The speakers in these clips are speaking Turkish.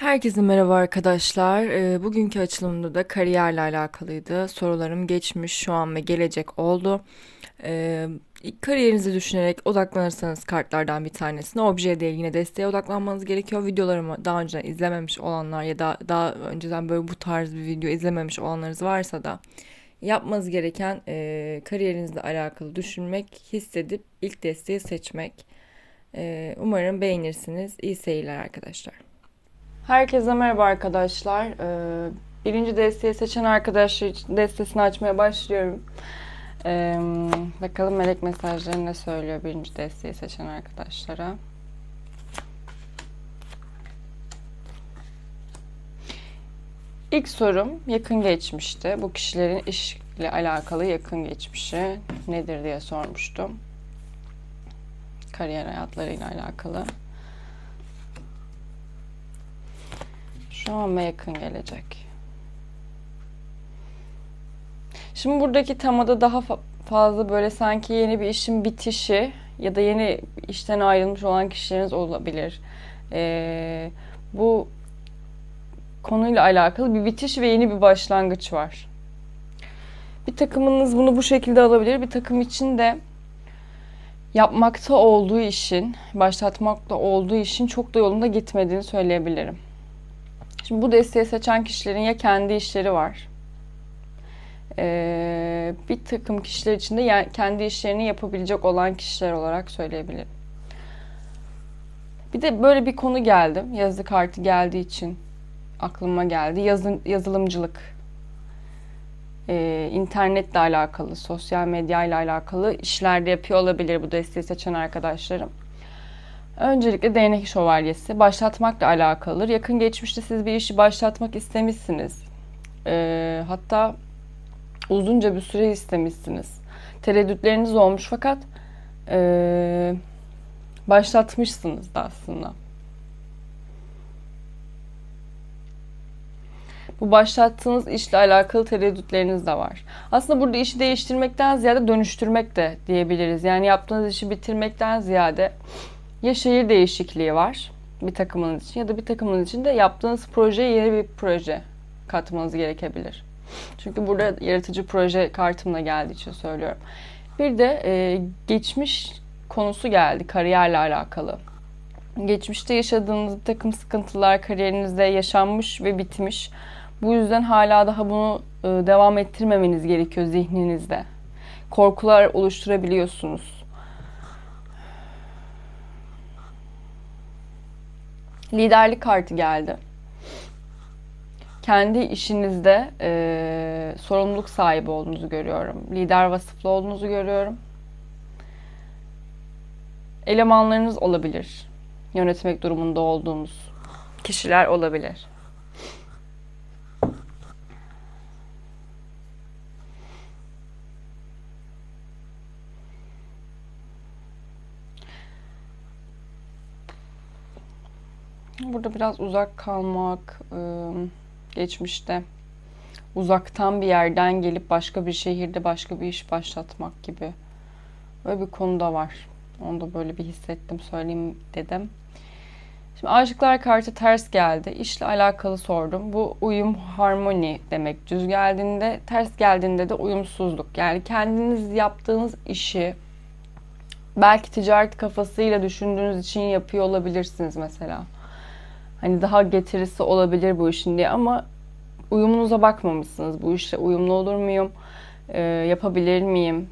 Herkese merhaba arkadaşlar. Ee, bugünkü açılımda da kariyerle alakalıydı. Sorularım geçmiş, şu an ve gelecek oldu. Ee, kariyerinizi düşünerek odaklanırsanız kartlardan bir tanesine obje değil yine desteğe odaklanmanız gerekiyor. Videolarımı daha önceden izlememiş olanlar ya da daha önceden böyle bu tarz bir video izlememiş olanlarınız varsa da yapmanız gereken e, kariyerinizle alakalı düşünmek, hissedip ilk desteği seçmek. Ee, umarım beğenirsiniz. İyi seyirler arkadaşlar. Herkese merhaba arkadaşlar. Ee, birinci desteği seçen arkadaşlar destesini açmaya başlıyorum. Ee, bakalım melek mesajları ne söylüyor birinci desteği seçen arkadaşlara. İlk sorum yakın geçmişti. Bu kişilerin işle alakalı yakın geçmişi nedir diye sormuştum. Kariyer hayatlarıyla alakalı. Ve yakın gelecek. Şimdi buradaki temada daha fa- fazla böyle sanki yeni bir işin bitişi ya da yeni işten ayrılmış olan kişileriniz olabilir. Ee, bu konuyla alakalı bir bitiş ve yeni bir başlangıç var. Bir takımınız bunu bu şekilde alabilir. Bir takım için de yapmakta olduğu işin, başlatmakta olduğu işin çok da yolunda gitmediğini söyleyebilirim. Şimdi bu desteği seçen kişilerin ya kendi işleri var. Ee, bir takım kişiler için de yani kendi işlerini yapabilecek olan kişiler olarak söyleyebilirim. Bir de böyle bir konu geldi. Yazı kartı geldiği için aklıma geldi. Yazın, yazılımcılık. Ee, internetle alakalı, sosyal medya ile alakalı işlerde yapıyor olabilir bu desteği seçen arkadaşlarım. Öncelikle değnek şövalyesi başlatmakla alakalıdır. Yakın geçmişte siz bir işi başlatmak istemişsiniz. Ee, hatta uzunca bir süre istemişsiniz. Tereddütleriniz olmuş fakat ee, başlatmışsınız da aslında. Bu başlattığınız işle alakalı tereddütleriniz de var. Aslında burada işi değiştirmekten ziyade dönüştürmek de diyebiliriz. Yani yaptığınız işi bitirmekten ziyade ya şehir değişikliği var bir takımınız için ya da bir takımınız için de yaptığınız projeye yeni bir proje katmanız gerekebilir. Çünkü burada yaratıcı proje kartımla geldiği için söylüyorum. Bir de e, geçmiş konusu geldi kariyerle alakalı. Geçmişte yaşadığınız bir takım sıkıntılar kariyerinizde yaşanmış ve bitmiş. Bu yüzden hala daha bunu e, devam ettirmemeniz gerekiyor zihninizde. Korkular oluşturabiliyorsunuz. Liderlik kartı geldi. Kendi işinizde e, sorumluluk sahibi olduğunuzu görüyorum. Lider vasıflı olduğunuzu görüyorum. Elemanlarınız olabilir. Yönetmek durumunda olduğunuz kişiler olabilir. Burada biraz uzak kalmak, geçmişte uzaktan bir yerden gelip başka bir şehirde başka bir iş başlatmak gibi böyle bir konu da var. Onu da böyle bir hissettim, söyleyeyim dedim. Şimdi aşıklar kartı ters geldi. İşle alakalı sordum. Bu uyum, harmoni demek. Düz geldiğinde, ters geldiğinde de uyumsuzluk. Yani kendiniz yaptığınız işi belki ticaret kafasıyla düşündüğünüz için yapıyor olabilirsiniz mesela. Hani daha getirisi olabilir bu işin diye ama uyumunuza bakmamışsınız. Bu işle uyumlu olur muyum? E, yapabilir miyim?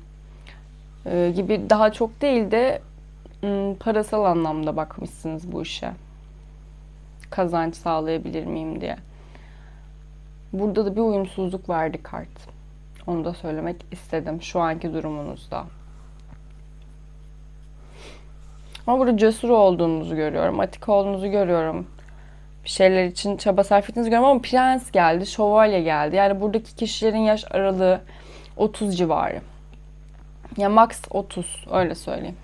E, gibi daha çok değil de m, parasal anlamda bakmışsınız bu işe. Kazanç sağlayabilir miyim diye. Burada da bir uyumsuzluk verdi kart. Onu da söylemek istedim şu anki durumunuzda. Ama burada cesur olduğunuzu görüyorum. Atik olduğunuzu görüyorum şeyler için çaba sarf ettiğinizi görüyorum ama prens geldi, şövalye geldi. Yani buradaki kişilerin yaş aralığı 30 civarı. Ya max 30 öyle söyleyeyim.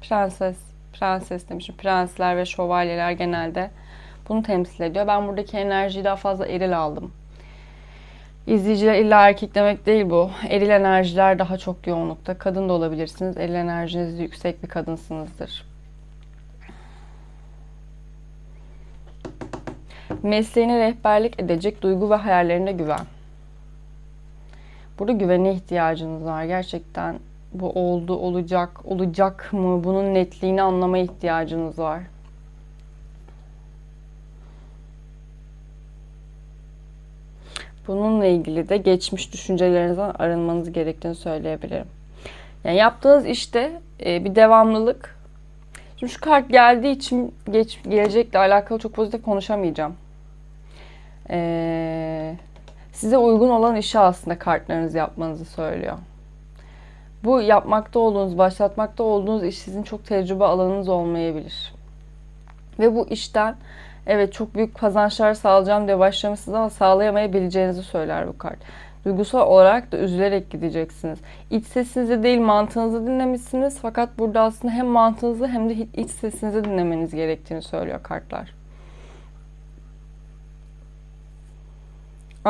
Prenses, prenses demişim. Prensler ve şövalyeler genelde bunu temsil ediyor. Ben buradaki enerjiyi daha fazla eril aldım. İzleyiciler illa erkek demek değil bu. Eril enerjiler daha çok yoğunlukta. Kadın da olabilirsiniz. Eril enerjiniz yüksek bir kadınsınızdır. Mesleğine rehberlik edecek duygu ve hayallerine güven. Burada güvene ihtiyacınız var. Gerçekten bu oldu, olacak, olacak mı? Bunun netliğini anlamaya ihtiyacınız var. Bununla ilgili de geçmiş düşüncelerinizden arınmanız gerektiğini söyleyebilirim. Yani yaptığınız işte e, bir devamlılık. Şimdi şu kart geldiği için geç, gelecekle alakalı çok pozitif konuşamayacağım. Ee, size uygun olan işi aslında kartlarınız yapmanızı söylüyor. Bu yapmakta olduğunuz, başlatmakta olduğunuz iş sizin çok tecrübe alanınız olmayabilir. Ve bu işten evet çok büyük kazançlar sağlayacağım diye başlamışsınız ama sağlayamayabileceğinizi söyler bu kart. Duygusal olarak da üzülerek gideceksiniz. İç sesinizi değil mantığınızı dinlemişsiniz. Fakat burada aslında hem mantığınızı hem de iç sesinizi dinlemeniz gerektiğini söylüyor kartlar.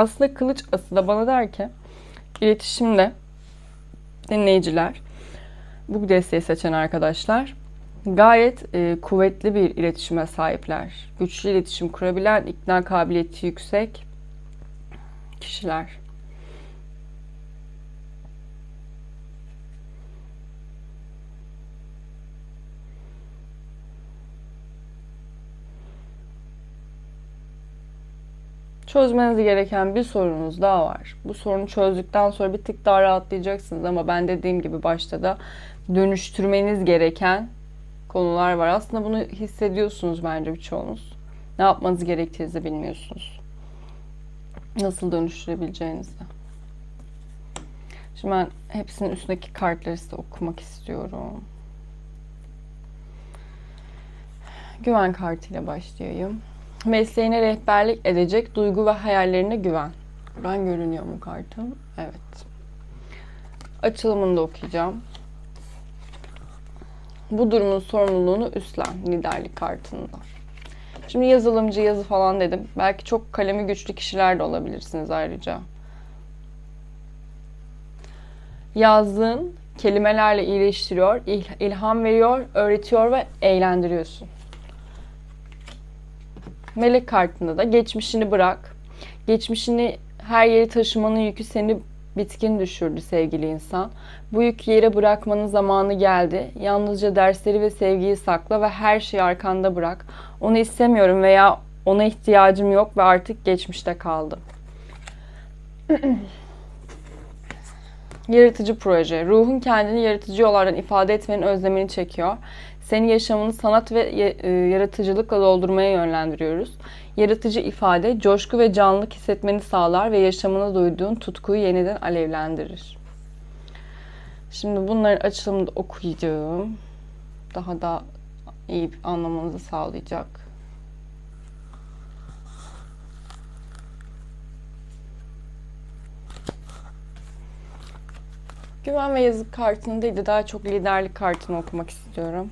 Aslında kılıç ası da bana der ki iletişimde dinleyiciler bu desteği seçen arkadaşlar gayet e, kuvvetli bir iletişime sahipler. Güçlü iletişim kurabilen, ikna kabiliyeti yüksek kişiler. Çözmeniz gereken bir sorunuz daha var. Bu sorunu çözdükten sonra bir tık daha rahatlayacaksınız ama ben dediğim gibi başta da dönüştürmeniz gereken konular var. Aslında bunu hissediyorsunuz bence birçoğunuz. Ne yapmanız gerektiğinizi bilmiyorsunuz. Nasıl dönüştürebileceğinizi. Şimdi ben hepsinin üstündeki kartları size okumak istiyorum. Güven kartıyla başlayayım. Mesleğine rehberlik edecek duygu ve hayallerine güven. Ben görünüyor mu kartım? Evet. Açılımını da okuyacağım. Bu durumun sorumluluğunu üstlen liderlik kartında. Şimdi yazılımcı yazı falan dedim. Belki çok kalemi güçlü kişiler de olabilirsiniz ayrıca. Yazdığın kelimelerle iyileştiriyor, ilham veriyor, öğretiyor ve eğlendiriyorsun. Melek kartında da geçmişini bırak. Geçmişini her yeri taşımanın yükü seni bitkin düşürdü sevgili insan. Bu yükü yere bırakmanın zamanı geldi. Yalnızca dersleri ve sevgiyi sakla ve her şeyi arkanda bırak. Onu istemiyorum veya ona ihtiyacım yok ve artık geçmişte kaldı. Yaratıcı proje. Ruhun kendini yaratıcı yollardan ifade etmenin özlemini çekiyor. Seni yaşamını sanat ve e, yaratıcılıkla doldurmaya yönlendiriyoruz. Yaratıcı ifade, coşku ve canlılık hissetmeni sağlar ve yaşamına duyduğun tutkuyu yeniden alevlendirir. Şimdi bunların açılımını da okuyacağım. Daha da iyi anlamanızı sağlayacak. Güven ve yazık kartını değil de daha çok liderlik kartını okumak istiyorum.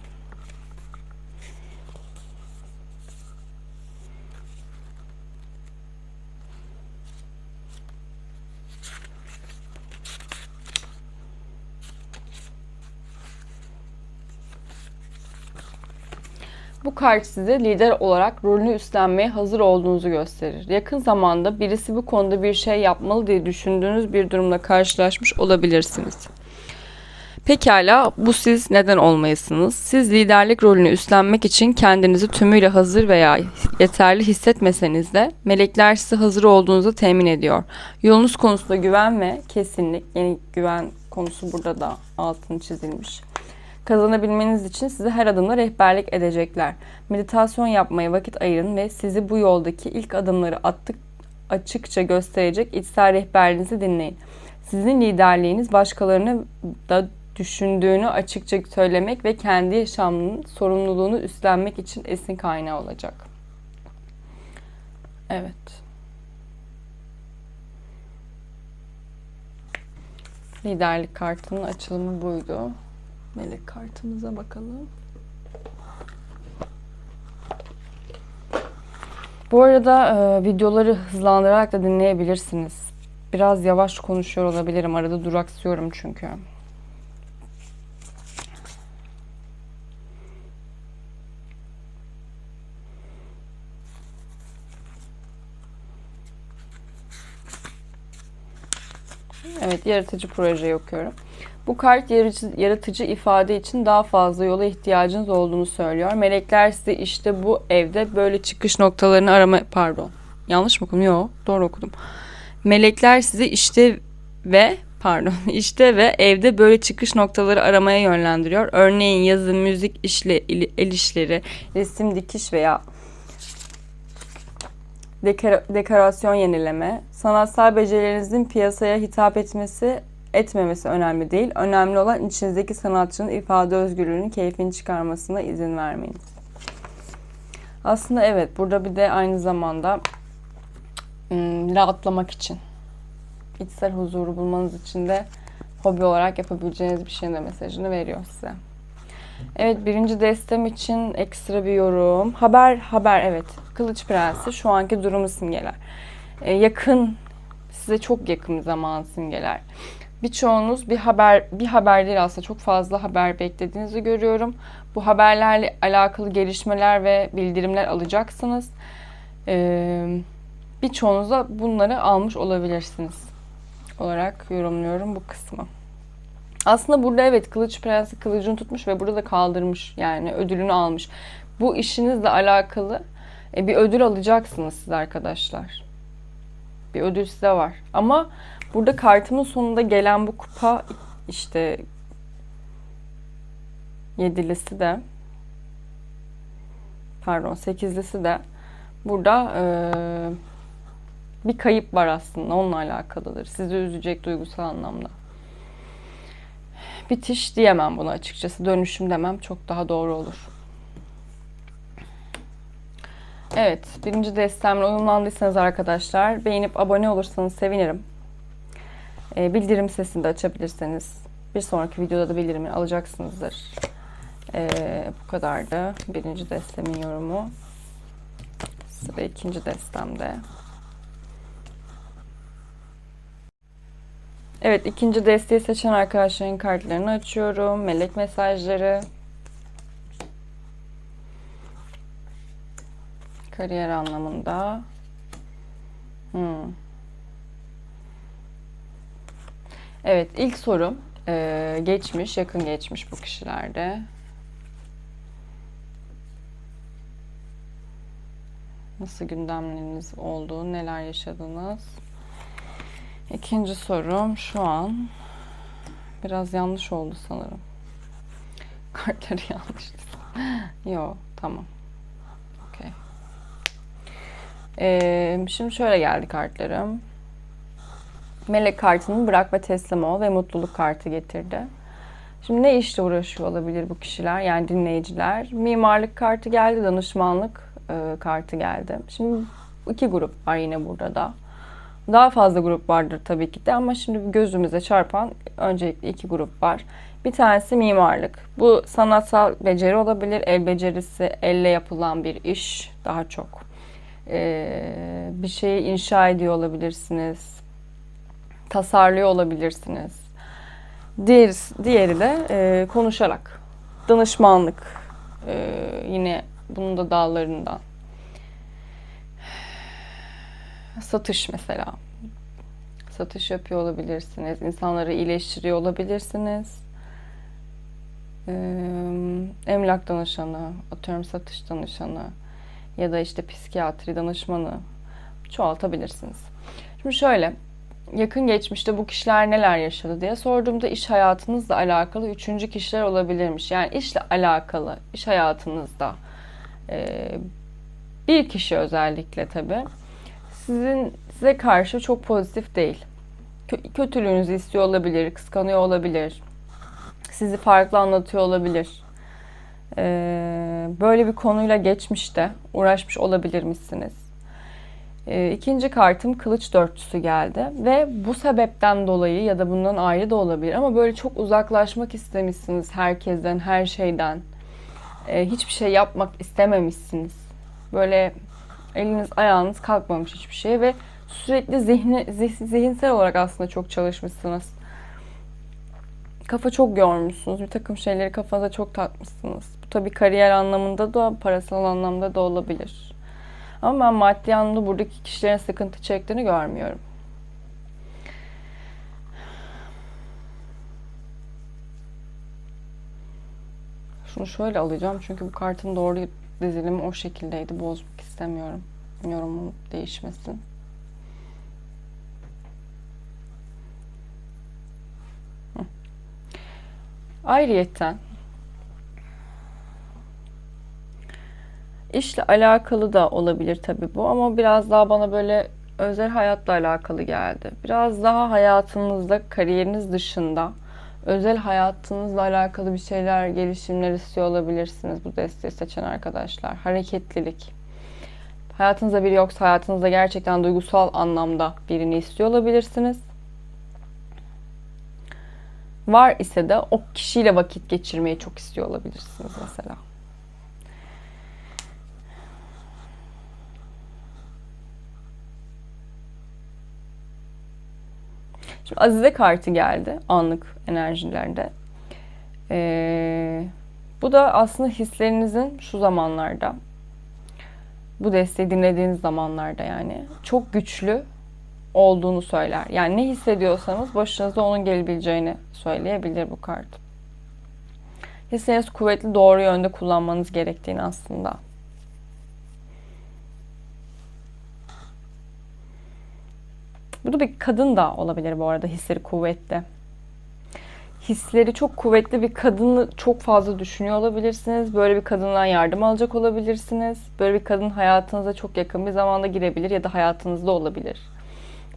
Bu kart size lider olarak rolünü üstlenmeye hazır olduğunuzu gösterir. Yakın zamanda birisi bu konuda bir şey yapmalı diye düşündüğünüz bir durumla karşılaşmış olabilirsiniz. Pekala bu siz neden olmayasınız? Siz liderlik rolünü üstlenmek için kendinizi tümüyle hazır veya yeterli hissetmeseniz de melekler size hazır olduğunuzu temin ediyor. Yolunuz konusunda güven ve kesinlik, yani güven konusu burada da altını çizilmiş kazanabilmeniz için size her adımda rehberlik edecekler. Meditasyon yapmaya vakit ayırın ve sizi bu yoldaki ilk adımları attık açıkça gösterecek içsel rehberliğinizi dinleyin. Sizin liderliğiniz başkalarını da düşündüğünü açıkça söylemek ve kendi yaşamının sorumluluğunu üstlenmek için esin kaynağı olacak. Evet. Liderlik kartının açılımı buydu. Melek kartımıza bakalım. Bu arada e, videoları hızlandırarak da dinleyebilirsiniz. Biraz yavaş konuşuyor olabilirim. Arada duraksıyorum çünkü. Evet, yaratıcı projeyi okuyorum. Bu kart yaratıcı, ifade için daha fazla yola ihtiyacınız olduğunu söylüyor. Melekler size işte bu evde böyle çıkış noktalarını arama... Pardon. Yanlış mı okudum? Yok. Doğru okudum. Melekler sizi işte ve pardon işte ve evde böyle çıkış noktaları aramaya yönlendiriyor. Örneğin yazı, müzik, işle, el işleri, resim, dikiş veya dekora- dekorasyon yenileme, sanatsal becerilerinizin piyasaya hitap etmesi etmemesi önemli değil. Önemli olan içinizdeki sanatçının ifade özgürlüğünün keyfini çıkarmasına izin vermeyiniz. Aslında evet burada bir de aynı zamanda ım, rahatlamak için içsel huzuru bulmanız için de hobi olarak yapabileceğiniz bir şeyin de mesajını veriyor size. Evet birinci destem için ekstra bir yorum. Haber haber evet. Kılıç Prensi şu anki durumu simgeler. Ee, yakın size çok yakın zaman simgeler. Birçoğunuz bir haber bir haber değil aslında çok fazla haber beklediğinizi görüyorum. Bu haberlerle alakalı gelişmeler ve bildirimler alacaksınız. Ee, birçoğunuz da bunları almış olabilirsiniz olarak yorumluyorum bu kısmı. Aslında burada evet Kılıç Prensi kılıcını tutmuş ve burada da kaldırmış yani ödülünü almış. Bu işinizle alakalı e, bir ödül alacaksınız siz arkadaşlar. Bir ödül size var. Ama burada kartımın sonunda gelen bu kupa işte yedilisi de pardon sekizlisi de burada e, bir kayıp var aslında onunla alakalıdır. Sizi üzecek duygusal anlamda. Bitiş diyemem buna açıkçası. Dönüşüm demem çok daha doğru olur. Evet, birinci destemle uyumlandıysanız arkadaşlar beğenip abone olursanız sevinirim. Ee, bildirim sesini de açabilirseniz bir sonraki videoda da bildirimi alacaksınızdır. Ee, bu kadardı birinci destemin yorumu. Sıra ikinci destemde. Evet ikinci desteği seçen arkadaşların kartlarını açıyorum. Melek mesajları. Kariyer anlamında. Hmm. Evet ilk sorum ee, geçmiş, yakın geçmiş bu kişilerde. Nasıl gündemleriniz oldu, neler yaşadınız? İkinci sorum şu an biraz yanlış oldu sanırım. Kartları yanlış. Yok tamam. Okay. Ee, şimdi şöyle geldi kartlarım. Melek kartını bırak ve teslim ol ve mutluluk kartı getirdi. Şimdi ne işle uğraşıyor olabilir bu kişiler yani dinleyiciler? Mimarlık kartı geldi, danışmanlık e, kartı geldi. Şimdi iki grup var yine burada da. Daha fazla grup vardır tabii ki de ama şimdi gözümüze çarpan öncelikle iki grup var. Bir tanesi mimarlık. Bu sanatsal beceri olabilir, el becerisi, elle yapılan bir iş daha çok. Ee, bir şeyi inşa ediyor olabilirsiniz, tasarlıyor olabilirsiniz. Diğer, diğeri de e, konuşarak, danışmanlık. E, yine bunun da dallarından. Satış mesela. Satış yapıyor olabilirsiniz. İnsanları iyileştiriyor olabilirsiniz. Ee, emlak danışanı, atıyorum satış danışanı ya da işte psikiyatri danışmanı çoğaltabilirsiniz. Şimdi şöyle, yakın geçmişte bu kişiler neler yaşadı diye sorduğumda iş hayatınızla alakalı üçüncü kişiler olabilirmiş. Yani işle alakalı, iş hayatınızda bir kişi özellikle tabii sizin size karşı çok pozitif değil. Kötülüğünüzü istiyor olabilir, kıskanıyor olabilir. Sizi farklı anlatıyor olabilir. Ee, böyle bir konuyla geçmişte uğraşmış olabilirmişsiniz. Ee, ikinci kartım kılıç dörtlüsü geldi ve bu sebepten dolayı ya da bundan ayrı da olabilir ama böyle çok uzaklaşmak istemişsiniz herkesten, her şeyden. Ee, hiçbir şey yapmak istememişsiniz. Böyle eliniz ayağınız kalkmamış hiçbir şey ve sürekli zihni, zihinsel olarak aslında çok çalışmışsınız. Kafa çok yormuşsunuz. Bir takım şeyleri kafanıza çok takmışsınız. Bu tabii kariyer anlamında da parasal anlamda da olabilir. Ama ben maddi anlamda buradaki kişilerin sıkıntı çektiğini görmüyorum. Şunu şöyle alacağım çünkü bu kartın doğru dizilimi o şekildeydi. Bozmak istemiyorum. Yorumum değişmesin. Ayrıyetten işle alakalı da olabilir tabii bu ama biraz daha bana böyle özel hayatla alakalı geldi. Biraz daha hayatınızda, kariyeriniz dışında özel hayatınızla alakalı bir şeyler, gelişimler istiyor olabilirsiniz bu desteği seçen arkadaşlar. Hareketlilik. Hayatınızda biri yoksa hayatınızda gerçekten duygusal anlamda birini istiyor olabilirsiniz. Var ise de o kişiyle vakit geçirmeyi çok istiyor olabilirsiniz mesela. Şimdi Azize kartı geldi anlık enerjilerde. Ee, bu da aslında hislerinizin şu zamanlarda, bu desteği dinlediğiniz zamanlarda yani çok güçlü olduğunu söyler. Yani ne hissediyorsanız başınıza onun gelebileceğini söyleyebilir bu kart. Hisleriniz kuvvetli doğru yönde kullanmanız gerektiğini aslında. Bu da bir kadın da olabilir bu arada hisleri kuvvetli. Hisleri çok kuvvetli bir kadını çok fazla düşünüyor olabilirsiniz. Böyle bir kadından yardım alacak olabilirsiniz. Böyle bir kadın hayatınıza çok yakın bir zamanda girebilir ya da hayatınızda olabilir.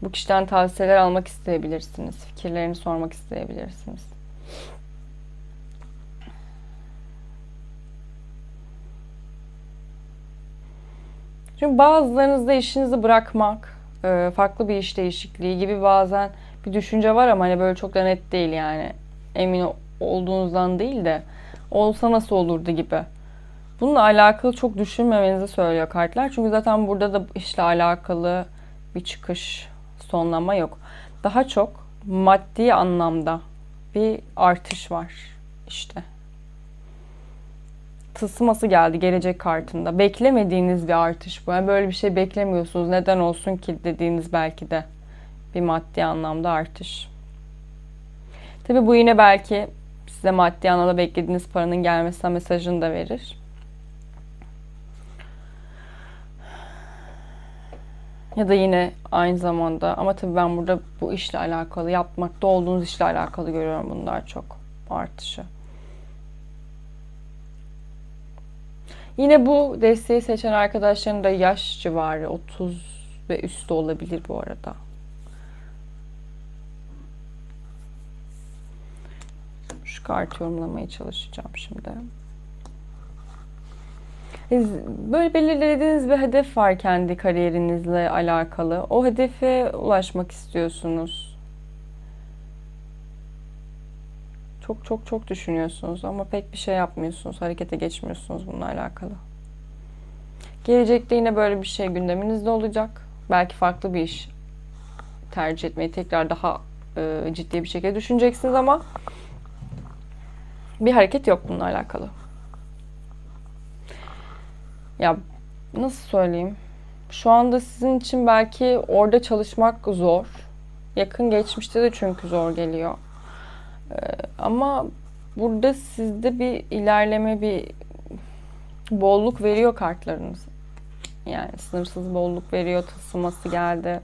Bu kişiden tavsiyeler almak isteyebilirsiniz. Fikirlerini sormak isteyebilirsiniz. Çünkü bazılarınızda işinizi bırakmak, farklı bir iş değişikliği gibi bazen bir düşünce var ama hani böyle çok da net değil yani. Emin olduğunuzdan değil de olsa nasıl olurdu gibi. Bununla alakalı çok düşünmemenizi söylüyor kartlar. Çünkü zaten burada da işle alakalı bir çıkış, sonlama yok. Daha çok maddi anlamda bir artış var işte tılsıması geldi gelecek kartında. Beklemediğiniz bir artış bu. Yani böyle bir şey beklemiyorsunuz. Neden olsun ki dediğiniz belki de bir maddi anlamda artış. Tabi bu yine belki size maddi anlamda beklediğiniz paranın gelmesi mesajını da verir. Ya da yine aynı zamanda ama tabii ben burada bu işle alakalı yapmakta olduğunuz işle alakalı görüyorum bunu daha çok artışı. Yine bu desteği seçen arkadaşların da yaş civarı 30 ve üstü olabilir bu arada. Şu kartı yorumlamaya çalışacağım şimdi. Böyle belirlediğiniz bir hedef var kendi kariyerinizle alakalı. O hedefe ulaşmak istiyorsunuz. Çok çok çok düşünüyorsunuz ama pek bir şey yapmıyorsunuz. Harekete geçmiyorsunuz bununla alakalı. Gelecekte yine böyle bir şey gündeminizde olacak. Belki farklı bir iş tercih etmeyi tekrar daha e, ciddi bir şekilde düşüneceksiniz ama bir hareket yok bununla alakalı. Ya nasıl söyleyeyim? Şu anda sizin için belki orada çalışmak zor. Yakın geçmişte de çünkü zor geliyor. Ee, ama burada sizde bir ilerleme, bir bolluk veriyor kartlarınız. Yani sınırsız bolluk veriyor, tılsıması geldi.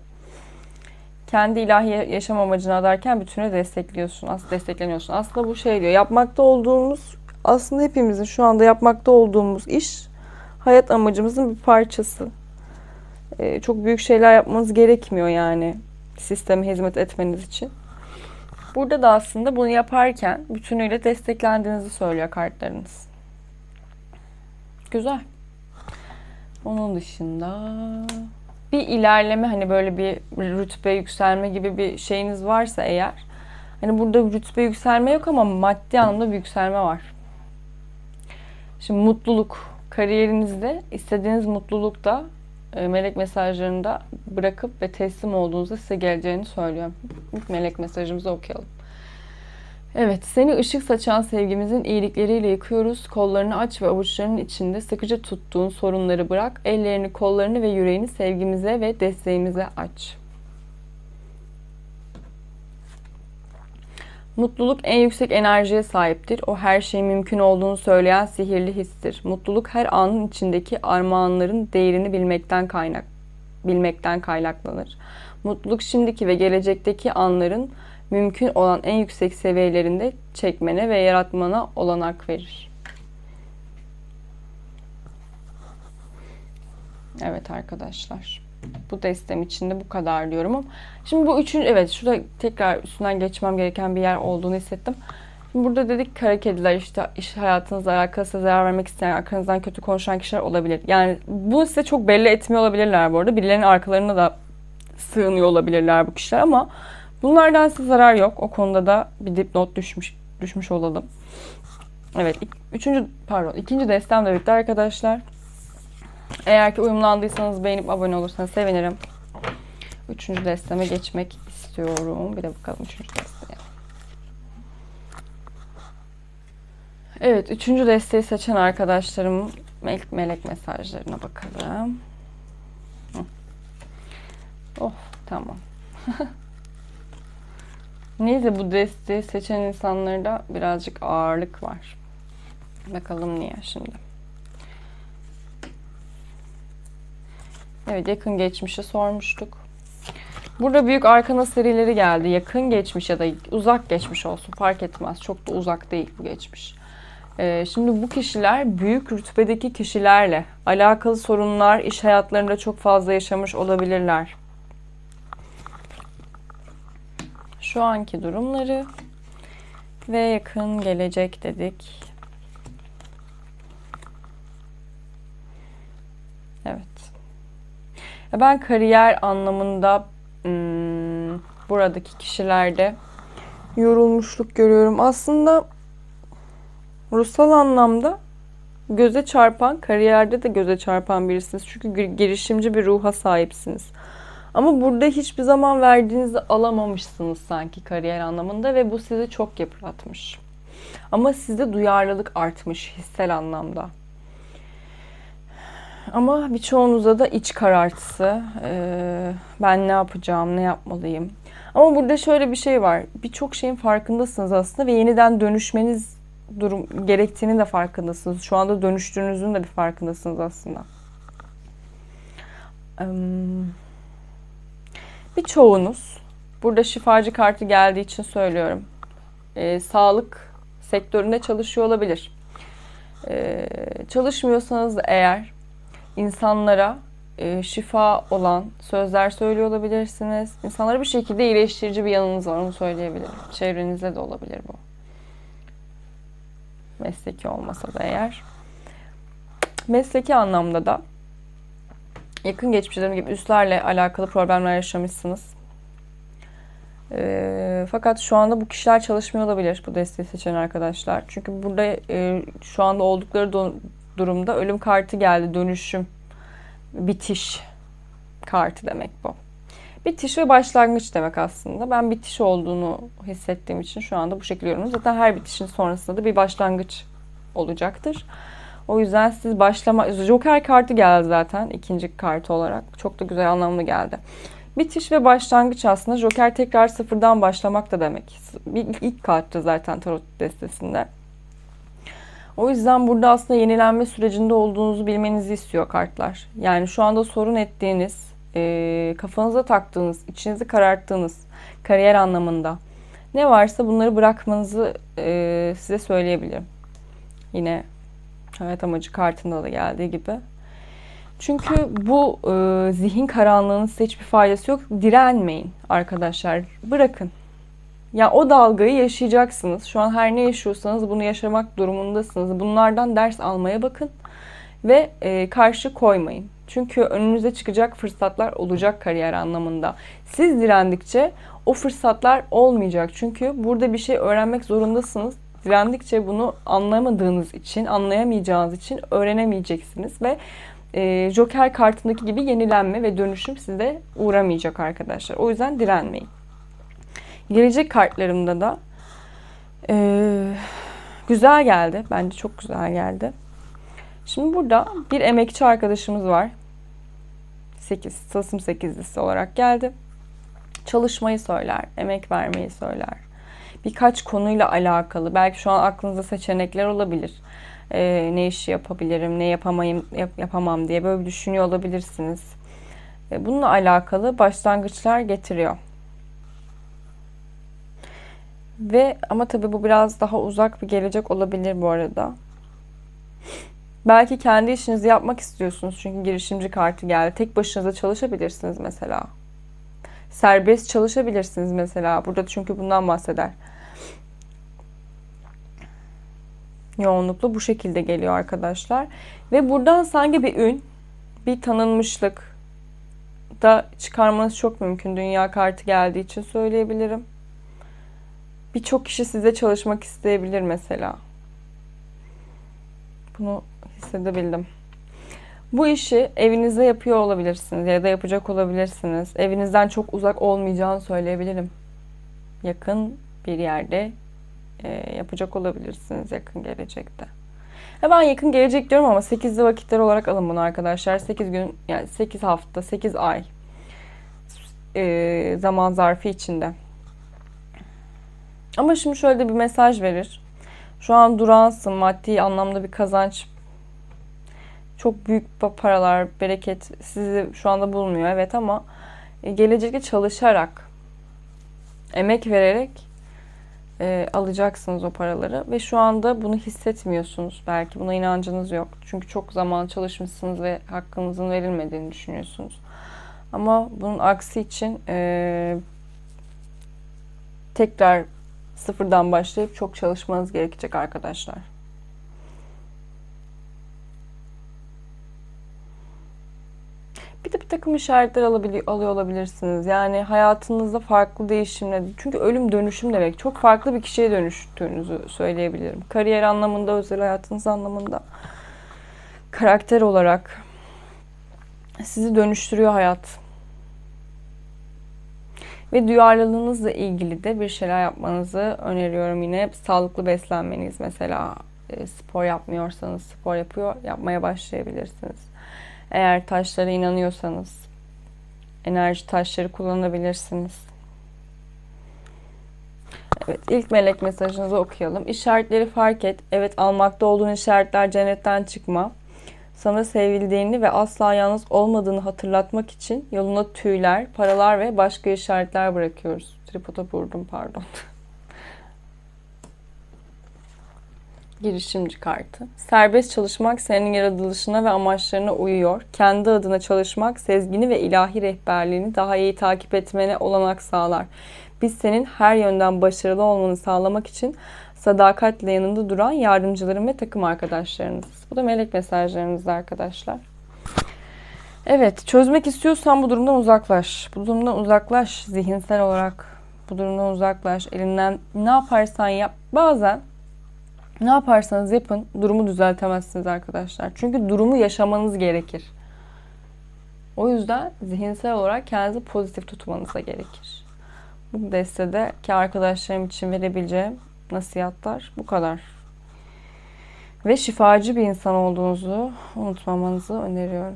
Kendi ilahi yaşam amacına adarken bütüne destekliyorsun, aslında destekleniyorsun. Aslında bu şey diyor, yapmakta olduğumuz, aslında hepimizin şu anda yapmakta olduğumuz iş hayat amacımızın bir parçası. Ee, çok büyük şeyler yapmanız gerekmiyor yani sisteme hizmet etmeniz için. Burada da aslında bunu yaparken bütünüyle desteklendiğinizi söylüyor kartlarınız. Güzel. Onun dışında bir ilerleme hani böyle bir rütbe yükselme gibi bir şeyiniz varsa eğer hani burada rütbe yükselme yok ama maddi anlamda bir yükselme var. Şimdi mutluluk kariyerinizde istediğiniz mutlulukta melek mesajlarında bırakıp ve teslim olduğunuzda size geleceğini söylüyor. İlk melek mesajımızı okuyalım. Evet, seni ışık saçan sevgimizin iyilikleriyle yıkıyoruz. Kollarını aç ve avuçlarının içinde sıkıcı tuttuğun sorunları bırak. Ellerini, kollarını ve yüreğini sevgimize ve desteğimize aç. Mutluluk en yüksek enerjiye sahiptir. O her şeyin mümkün olduğunu söyleyen sihirli histir. Mutluluk her anın içindeki armağanların değerini bilmekten kaynak bilmekten kaynaklanır. Mutluluk şimdiki ve gelecekteki anların mümkün olan en yüksek seviyelerinde çekmene ve yaratmana olanak verir. Evet arkadaşlar. Bu destem içinde bu kadar diyorum ama şimdi bu üçüncü evet şurada tekrar üstünden geçmem gereken bir yer olduğunu hissettim. Şimdi burada dedik kara kediler işte iş hayatınızla alakalı size zarar vermek isteyen arkanızdan kötü konuşan kişiler olabilir. Yani bu size çok belli etmiyor olabilirler bu arada. Birilerinin arkalarına da sığınıyor olabilirler bu kişiler ama bunlardan size zarar yok. O konuda da bir dipnot düşmüş düşmüş olalım. Evet, üçüncü pardon ikinci destem de arkadaşlar. Eğer ki uyumlandıysanız beğenip abone olursanız sevinirim. Üçüncü desteme geçmek istiyorum. Bir de bakalım üçüncü desteye. Evet, üçüncü desteği seçen arkadaşlarım melek, melek mesajlarına bakalım. Oh, tamam. Neyse bu desteği seçen insanlarda birazcık ağırlık var. Bakalım niye şimdi. Evet yakın geçmişi sormuştuk. Burada büyük arkana serileri geldi. Yakın geçmiş ya da uzak geçmiş olsun fark etmez. Çok da uzak değil bu geçmiş. Ee, şimdi bu kişiler büyük rütbedeki kişilerle alakalı sorunlar iş hayatlarında çok fazla yaşamış olabilirler. Şu anki durumları ve yakın gelecek dedik. Evet. Ben kariyer anlamında hmm, buradaki kişilerde yorulmuşluk görüyorum. Aslında ruhsal anlamda göze çarpan, kariyerde de göze çarpan birisiniz. Çünkü girişimci bir ruha sahipsiniz. Ama burada hiçbir zaman verdiğinizi alamamışsınız sanki kariyer anlamında ve bu sizi çok yıpratmış. Ama sizde duyarlılık artmış hissel anlamda. Ama birçoğunuzda da iç karartısı. Ee, ben ne yapacağım, ne yapmalıyım. Ama burada şöyle bir şey var. Birçok şeyin farkındasınız aslında ve yeniden dönüşmeniz durum gerektiğini de farkındasınız. Şu anda dönüştüğünüzün de bir farkındasınız aslında. Ee, birçoğunuz burada şifacı kartı geldiği için söylüyorum. Ee, sağlık sektöründe çalışıyor olabilir. Ee, çalışmıyorsanız eğer insanlara e, şifa olan sözler söylüyor olabilirsiniz. İnsanlara bir şekilde iyileştirici bir yanınız var onu söyleyebilirim. Çevrenizde de olabilir bu. Mesleki olmasa da eğer. Mesleki anlamda da yakın geçmişte gibi üstlerle alakalı problemler yaşamışsınız. E, fakat şu anda bu kişiler çalışmıyor olabilir bu desteği seçen arkadaşlar. Çünkü burada e, şu anda oldukları durumda ölüm kartı geldi. Dönüşüm, bitiş kartı demek bu. Bitiş ve başlangıç demek aslında. Ben bitiş olduğunu hissettiğim için şu anda bu şekilde yorumluyorum. Zaten her bitişin sonrasında da bir başlangıç olacaktır. O yüzden siz başlama... Joker kartı geldi zaten ikinci kartı olarak. Çok da güzel anlamlı geldi. Bitiş ve başlangıç aslında. Joker tekrar sıfırdan başlamak da demek. Bir ilk karttı zaten tarot destesinde. O yüzden burada aslında yenilenme sürecinde olduğunuzu bilmenizi istiyor kartlar. Yani şu anda sorun ettiğiniz, e, kafanıza taktığınız, içinizi kararttığınız kariyer anlamında ne varsa bunları bırakmanızı e, size söyleyebilirim. Yine hayat amacı kartında da geldiği gibi. Çünkü bu e, zihin karanlığının size hiçbir faydası yok. Direnmeyin arkadaşlar. Bırakın. Ya o dalgayı yaşayacaksınız. Şu an her ne yaşıyorsanız bunu yaşamak durumundasınız. Bunlardan ders almaya bakın ve e, karşı koymayın. Çünkü önünüze çıkacak fırsatlar olacak kariyer anlamında. Siz direndikçe o fırsatlar olmayacak. Çünkü burada bir şey öğrenmek zorundasınız. Direndikçe bunu anlamadığınız için, anlayamayacağınız için öğrenemeyeceksiniz ve e, Joker kartındaki gibi yenilenme ve dönüşüm size uğramayacak arkadaşlar. O yüzden direnmeyin. Gelecek kartlarımda da e, güzel geldi. Bence çok güzel geldi. Şimdi burada bir emekçi arkadaşımız var. 8, Tılsım 8'lisi olarak geldi. Çalışmayı söyler, emek vermeyi söyler. birkaç konuyla alakalı. Belki şu an aklınızda seçenekler olabilir. E, ne işi yapabilirim, ne yapamayım, yap, yapamam diye böyle düşünüyor olabilirsiniz. E, bununla alakalı başlangıçlar getiriyor. Ve ama tabii bu biraz daha uzak bir gelecek olabilir bu arada. Belki kendi işinizi yapmak istiyorsunuz çünkü girişimci kartı geldi. Tek başınıza çalışabilirsiniz mesela. Serbest çalışabilirsiniz mesela. Burada çünkü bundan bahseder. Yoğunlukla bu şekilde geliyor arkadaşlar. Ve buradan sanki bir ün, bir tanınmışlık da çıkarmanız çok mümkün. Dünya kartı geldiği için söyleyebilirim. Birçok kişi size çalışmak isteyebilir mesela. Bunu hissedebildim. Bu işi evinizde yapıyor olabilirsiniz ya da yapacak olabilirsiniz. Evinizden çok uzak olmayacağını söyleyebilirim. Yakın bir yerde e, yapacak olabilirsiniz yakın gelecekte. Ya ben yakın gelecek diyorum ama 8'li vakitler olarak alın bunu arkadaşlar. 8 gün yani 8 hafta, 8 ay e, zaman zarfı içinde. Ama şimdi şöyle de bir mesaj verir. Şu an duransın, maddi anlamda bir kazanç çok büyük paralar, bereket sizi şu anda bulmuyor evet ama e, gelecekte çalışarak, emek vererek e, alacaksınız o paraları ve şu anda bunu hissetmiyorsunuz. Belki buna inancınız yok. Çünkü çok zaman çalışmışsınız ve hakkınızın verilmediğini düşünüyorsunuz. Ama bunun aksi için e, tekrar sıfırdan başlayıp çok çalışmanız gerekecek arkadaşlar. Bir de bir takım işaretler alabiliyor, alıyor olabilirsiniz. Yani hayatınızda farklı değişimler. Çünkü ölüm dönüşüm demek. Çok farklı bir kişiye dönüştüğünüzü söyleyebilirim. Kariyer anlamında, özel hayatınız anlamında. Karakter olarak sizi dönüştürüyor hayat. Ve duyarlılığınızla ilgili de bir şeyler yapmanızı öneriyorum yine. Sağlıklı beslenmeniz mesela e, spor yapmıyorsanız spor yapıyor yapmaya başlayabilirsiniz. Eğer taşlara inanıyorsanız enerji taşları kullanabilirsiniz. Evet, ilk melek mesajınızı okuyalım. İşaretleri fark et. Evet, almakta olduğun işaretler cennetten çıkma. Sana sevildiğini ve asla yalnız olmadığını hatırlatmak için yoluna tüyler, paralar ve başka işaretler bırakıyoruz. Tripoda vurdum pardon. Girişimci kartı. Serbest çalışmak senin yaratılışına ve amaçlarına uyuyor. Kendi adına çalışmak sezgini ve ilahi rehberliğini daha iyi takip etmene olanak sağlar. Biz senin her yönden başarılı olmanı sağlamak için sadakatle yanında duran yardımcıların ve takım arkadaşlarınız. Bu da melek mesajlarınız arkadaşlar. Evet, çözmek istiyorsan bu durumdan uzaklaş. Bu durumdan uzaklaş zihinsel olarak. Bu durumdan uzaklaş. Elinden ne yaparsan yap. Bazen ne yaparsanız yapın durumu düzeltemezsiniz arkadaşlar. Çünkü durumu yaşamanız gerekir. O yüzden zihinsel olarak kendinizi pozitif tutmanıza gerekir. Bu destede ki arkadaşlarım için verebileceğim nasihatler bu kadar. Ve şifacı bir insan olduğunuzu unutmamanızı öneriyorum.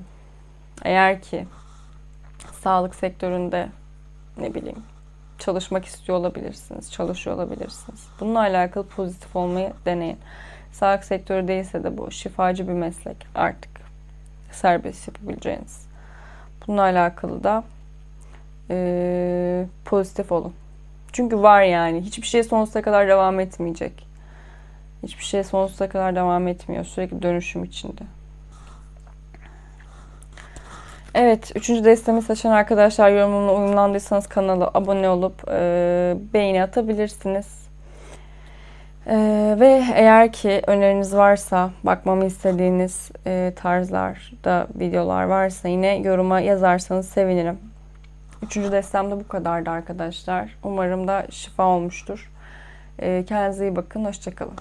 Eğer ki sağlık sektöründe ne bileyim çalışmak istiyor olabilirsiniz, çalışıyor olabilirsiniz. Bununla alakalı pozitif olmayı deneyin. Sağlık sektörü değilse de bu şifacı bir meslek artık serbest yapabileceğiniz. Bununla alakalı da e, pozitif olun. Çünkü var yani. Hiçbir şey sonsuza kadar devam etmeyecek. Hiçbir şey sonsuza kadar devam etmiyor. Sürekli dönüşüm içinde. Evet, üçüncü destemi seçen arkadaşlar yorumumla uyumlandıysanız kanala abone olup e, beğeni atabilirsiniz. E, ve eğer ki öneriniz varsa, bakmamı istediğiniz e, tarzlarda videolar varsa yine yoruma yazarsanız sevinirim. Üçüncü destem de bu kadardı arkadaşlar. Umarım da şifa olmuştur. E, kendinize iyi bakın, hoşçakalın.